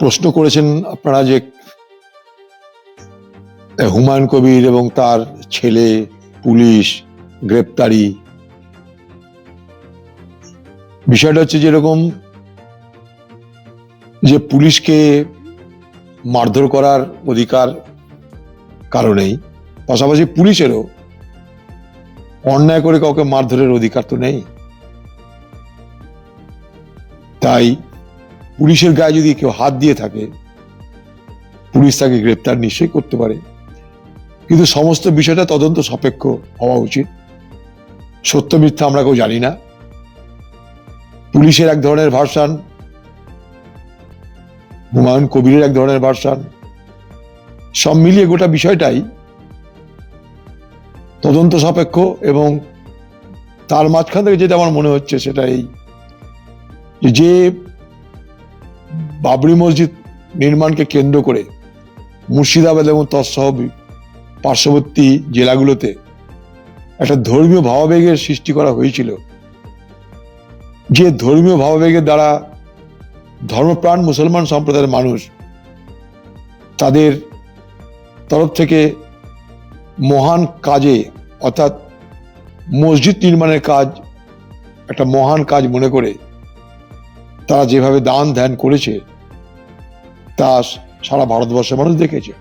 প্রশ্ন করেছেন আপনারা যে হুমায়ুন কবির এবং তার ছেলে, পুলিশ, গ্রেপ্তারি। বিষয়টা হচ্ছে যেরকম যে পুলিশকে মারধর করার অধিকার কারণেই, পাশাপাশি পুলিশেরও অন্যায় করে কাউকে মারধরের অধিকার তো নেই। তাই পুলিশের গায়ে যদি কেউ হাত দিয়ে থাকে, পুলিশ তাকে গ্রেপ্তার নিশ্চয়ই করতে পারে। কিন্তু সমস্ত বিষয়টা তদন্ত সাপেক্ষ হওয়া উচিত। সত্য মিথ্যা আমরা কেউ জানি না। পুলিশের এক ধরনের ভার্সান, হুমায়ুন কবিরের এক ধরনের ভার্সান, সব মিলিয়ে গোটা বিষয়টাই তদন্ত সাপেক্ষ এবং তার মাঝখান থেকে যেটা আমার মনে হচ্ছে সেটা এই যে বাবরি মসজিদ নির্মাণকে কেন্দ্র করে মুর্শিদাবাদ এবং তৎসহ পার্শ্ববর্তী জেলাগুলোতে একটা ধর্মীয় ভাবাবেগের সৃষ্টি করা হয়েছিল। যে ধর্মীয় ভাবাবেগের দ্বারা ধর্মপ্রাণ মুসলমান সম্প্রদায়ের মানুষ তাদের তরফ থেকে মহান কাজে, অর্থাৎ মসজিদ নির্মাণের কাজ একটা মহান কাজ মনে করে তারা যেভাবে দান ধ্যান করেছে তা সারা ভারতবর্ষের মানুষ দেখেছে।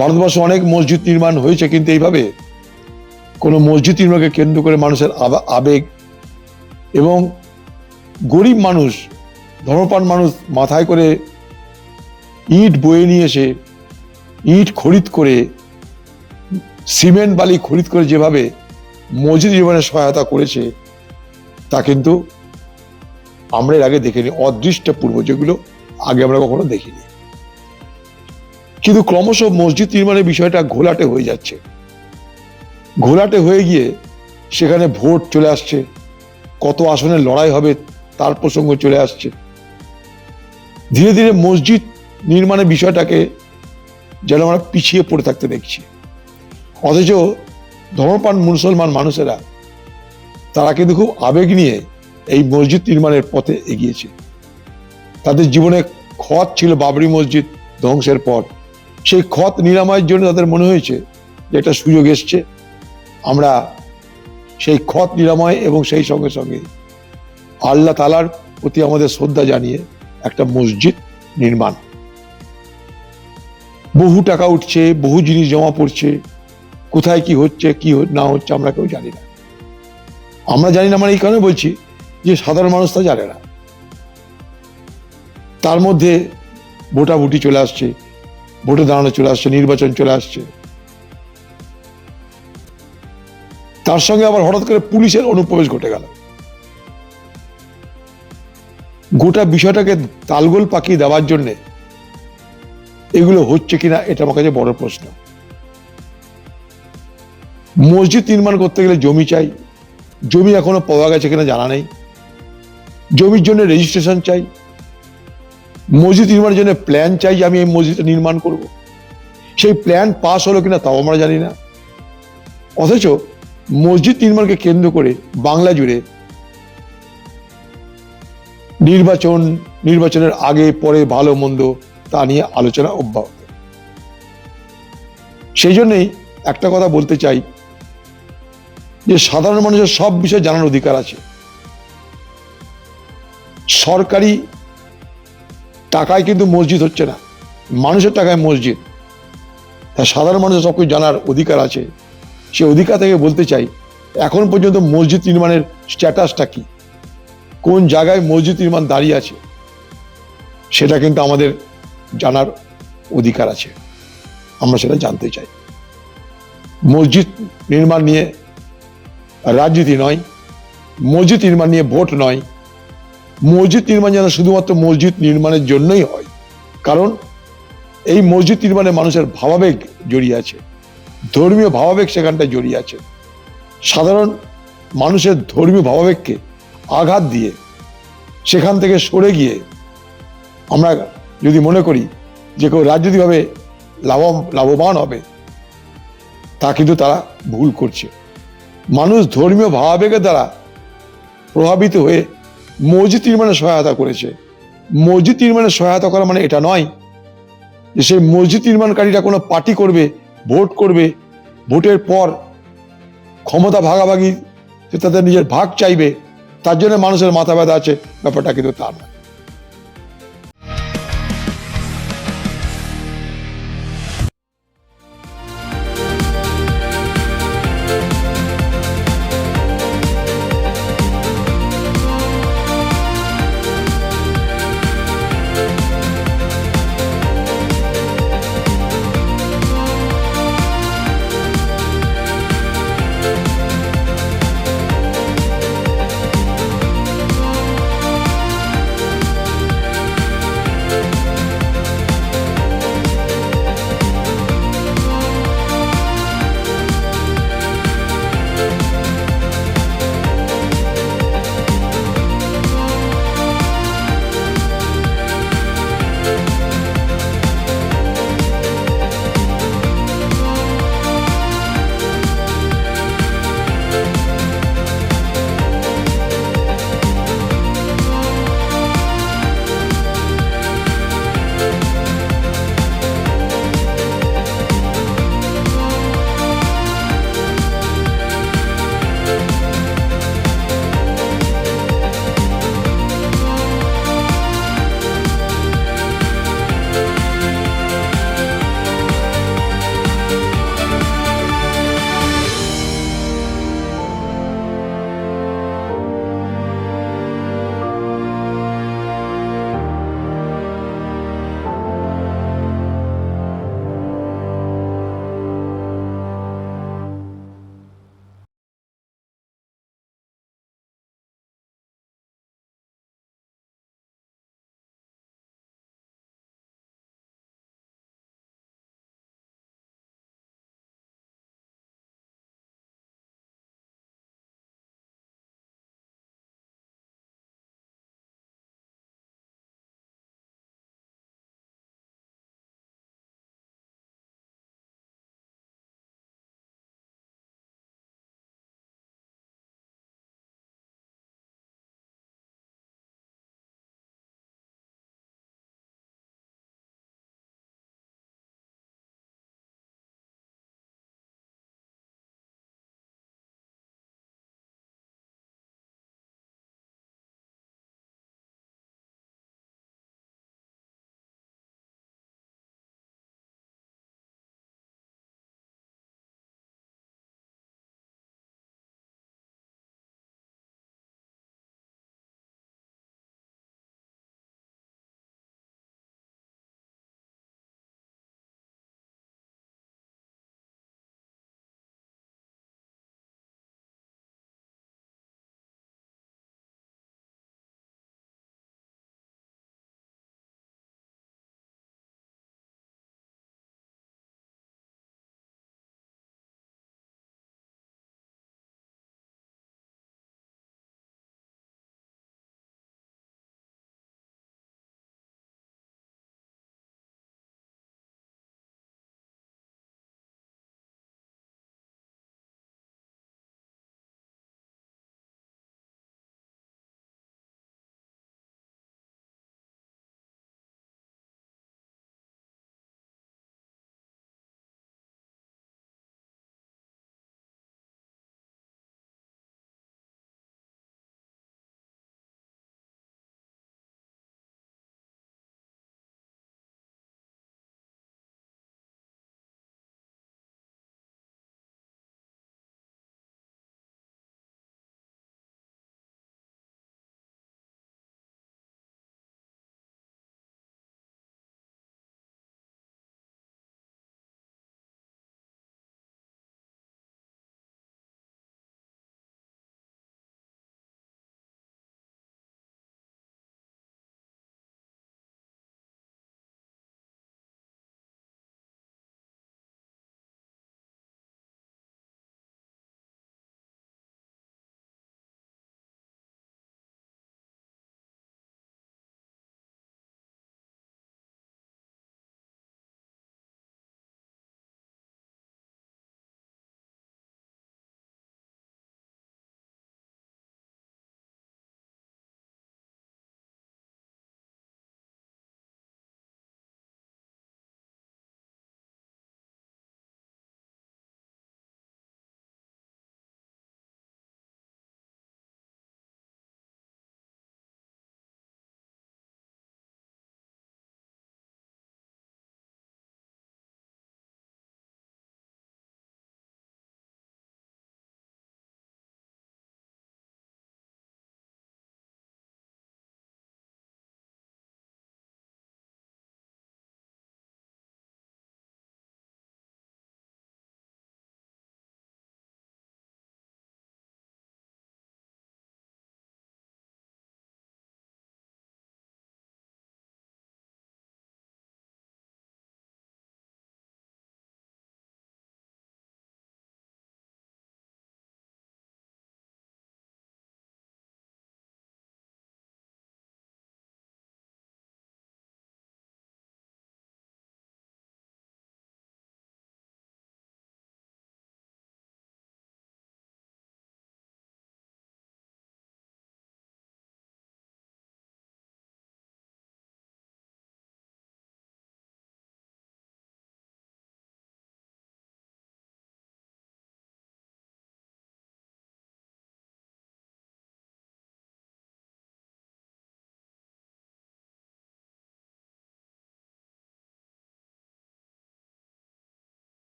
ভারতবর্ষে অনেক মসজিদ নির্মাণ হয়েছে, কিন্তু এইভাবে কোনো মসজিদ নির্মাণকে কেন্দ্র করে মানুষের আবেগ এবং গরিব মানুষ, ধর্মপ্রাণ মানুষ মাথায় করে ইট বয়ে নিয়ে এসে, ইট খরিদ করে, সিমেন্ট বালি খরিদ করে যেভাবে মসজিদ নির্মাণে সহায়তা করেছে, তা কিন্তু আমরা এর আগে দেখিনি। অদৃষ্টপূর্ব যেগুলো আগে আমরা কখনো দেখিনি। কিন্তু ক্রমশ মসজিদ নির্মাণের বিষয়টা ঘোলাটে হয়ে যাচ্ছে। ঘোলাটে হয়ে গিয়ে সেখানে ভোট চলে আসছে, কত আসনের লড়াই হবে তার প্রসঙ্গ চলে আসছে। ধীরে ধীরে মসজিদ নির্মাণের বিষয়টাকে যেন আমরা পিছিয়ে পড়ে থাকতে দেখছি। অথচ ধর্মপ্রাণ মুসলমান মানুষেরা, তারা কিন্তু খুব আবেগ নিয়ে এই মসজিদ নির্মাণের পথে এগিয়েছে। তাদের জীবনে ক্ষত ছিল বাবরি মসজিদ ধ্বংসের পর। সেই ক্ষত নিরাময়ের জন্য তাদের মনে হয়েছে যে একটা সুযোগ এসছে। আমরা সেই ক্ষত নিরাময় এবং সেই সঙ্গে সঙ্গে আল্লাহ তালার প্রতি আমাদের শ্রদ্ধা জানিয়ে একটা মসজিদ নির্মাণ। বহু টাকা উঠছে, বহু জিনিস জমা পড়ছে। কোথায় কি হচ্ছে, কি না হচ্ছে আমরা কেউ জানি না। আমরা জানি না মানে এই কারণে বলছি যে সাধারণ মানুষ তা জানে না। তার মধ্যে ভোটাভুটি চলে আসছে, ভোটে দাঁড়ানো চলে আসছে, নির্বাচন চলে আসছে। তার সঙ্গে আবার হঠাৎ করে পুলিশের অনুপ্রবেশ ঘটে গেল। গোটা বিষয়টাকে তালগোল পাকিয়ে দেওয়ার জন্যে এগুলো হচ্ছে কিনা এটা আমার কাছে বড় প্রশ্ন। মসজিদ নির্মাণ করতে গেলে জমি চাই, জমি এখনও পাওয়া গেছে কিনা জানা নেই। জমির জন্য রেজিস্ট্রেশন চাই মসজিদ নির্মাণের জন্য প্ল্যান চাই যে আমি এই মসজিদটা নির্মাণ করব। সেই প্ল্যান পাস হলো কিনা তাও আমরা জানি না। অথচ মসজিদ নির্মাণকে কেন্দ্র করে বাংলা জুড়ে নির্বাচন, নির্বাচনের আগে, পরে ভালো, মন্দ তা নিয়ে আলোচনা অব্যাহত। সেই জন্যেই একটা কথা বলতে চাই যে সাধারণ মানুষের সব বিষয়ে জানার অধিকার আছে। সরকারি টাকায় কিন্তু মসজিদ হচ্ছে না। মানুষের টাকায় মসজিদ। তা সাধারণ মানুষের সব জানার অধিকার আছে। সে অধিকার থেকে বলতে চাই, এখন পর্যন্ত মসজিদ নির্মাণের স্ট্যাটাসটা কি? কোন জায়গায় মসজিদ নির্মাণ দাঁড়িয়ে আছে? সেটা কিন্তু আমাদের জানার অধিকার আছে। আমরা সেটা জানতে চাই। মসজিদ নির্মাণ নিয়ে রাজনীতি নয়, মসজিদ নির্মাণ নিয়ে ভোট নয় মসজিদ নির্মাণ যেন শুধুমাত্র মসজিদ নির্মাণের জন্যই হয়। কারণ এই মসজিদ নির্মাণে মানুষের ভাবাবেগ জড়িয়ে আছে। ধর্মীয় ভাবাবেগ সেখানটায় জড়িয়ে আছে। সাধারণ মানুষের ধর্মীয় ভাবাবেগকে আঘাত দিয়ে সেখান থেকে সরে গিয়ে আমরা যদি মনে করি যে কেউ রাজনৈতিকভাবে লাভ লাভবান হবে, তা কিন্তু তারা ভুল করছে। মানুষ ধর্মীয় ভাবাবেগের দ্বারা প্রভাবিত হয়ে মসজিদ নির্মাণে সহায়তা করেছে। মসজিদ নির্মাণে সহায়তা করা মানে এটা নয় যে সেই মসজিদ নির্মাণকারীরা কোনো পার্টি করবে, ভোট করবে, ভোটের পর ক্ষমতা ভাগাভাগি তাদের নিজের ভাগ চাইবে, তার জন্য মানুষের মাথা ব্যথা আছে, ব্যাপারটা কিন্তু তা নয়।